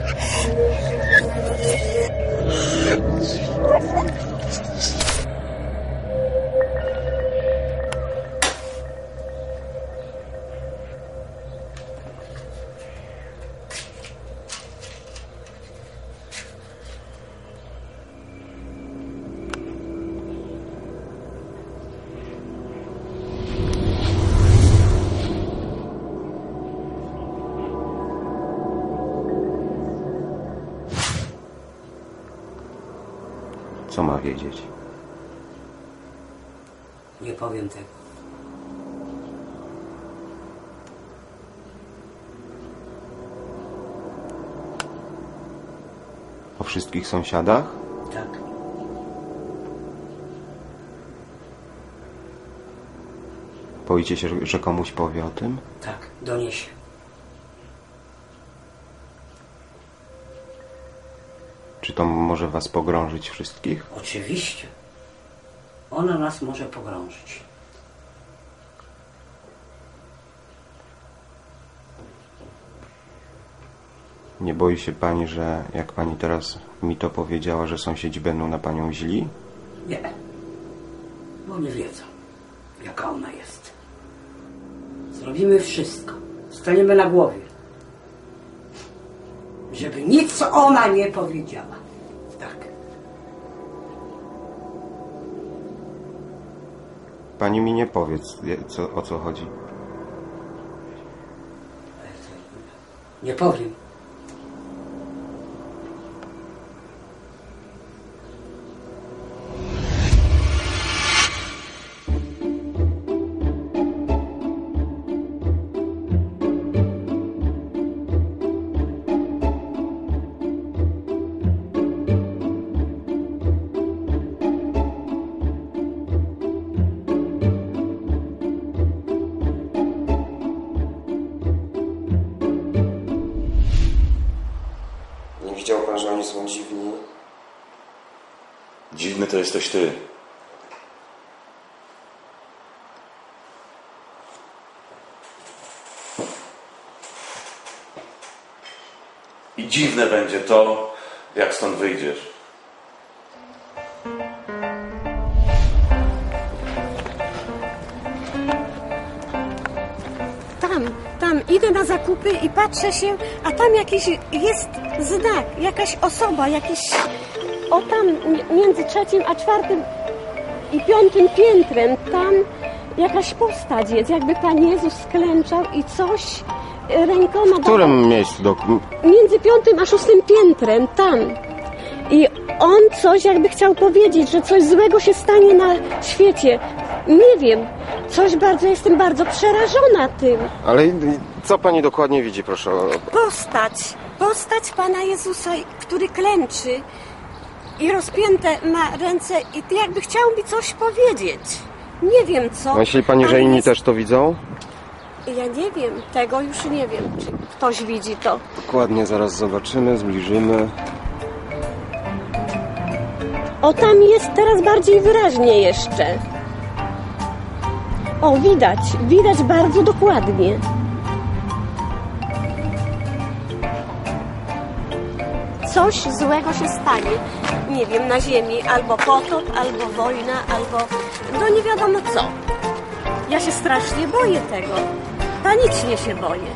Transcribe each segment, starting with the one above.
certo. Co ma wiedzieć? Nie powiem tego. O wszystkich sąsiadach? Tak. Boicie się, że- komuś powie o tym? Tak, doniesie. Czy to może was pogrążyć wszystkich? Oczywiście. Ona nas może pogrążyć. Nie boi się pani, że jak pani teraz mi to powiedziała, że sąsiedzi będą na panią źli? Nie. Bo nie wiedzą, jaka ona jest. Zrobimy wszystko. Staniemy na głowie. Żeby nic ona nie powiedziała. Tak. Pani mi nie powiedz, co, o co chodzi. Nie powiem. Widział pan, że oni są dziwni? Dziwny to jesteś ty. I dziwne będzie to, jak stąd wyjdziesz. Idę na zakupy i patrzę się, a tam jakiś jest znak, jakaś osoba, jakiś. O tam mi- między trzecim a czwartym i piątym piętrem, tam jakaś postać jest, jakby Pan Jezus sklęczał i coś e, rękoma. W którym miejscu? Do... Między piątym a szóstym piętrem, tam. I on coś jakby chciał powiedzieć, że coś złego się stanie na świecie. Nie wiem, coś bardzo, jestem bardzo przerażona tym. Ale co pani dokładnie widzi, proszę? o- Postać, postać Pana Jezusa, który klęczy i rozpięte ma ręce i jakby chciał mi coś powiedzieć. Nie wiem co. Myśli pani, że inni jest- też to widzą? Ja nie wiem, tego już nie wiem, czy ktoś widzi to. Dokładnie, zaraz zobaczymy, zbliżymy. O, tam jest teraz bardziej wyraźnie jeszcze. O, widać, widać bardzo dokładnie. Coś złego się stanie. Nie wiem, na ziemi albo potop, albo wojna, albo no nie wiadomo co. Ja się strasznie boję tego. Panicznie się boję.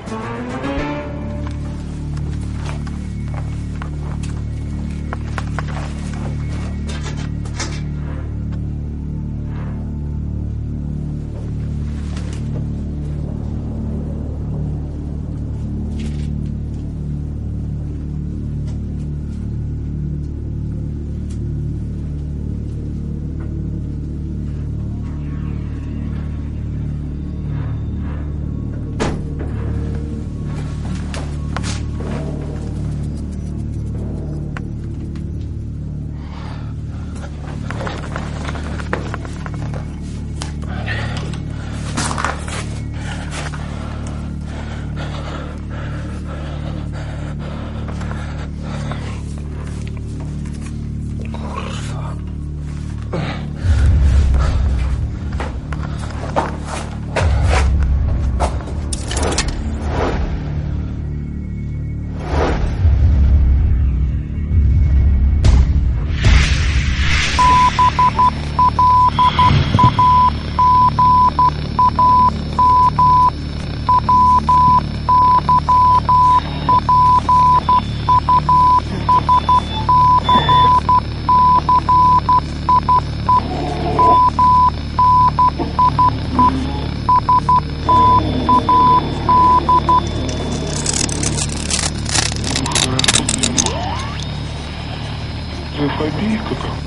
Заходи, как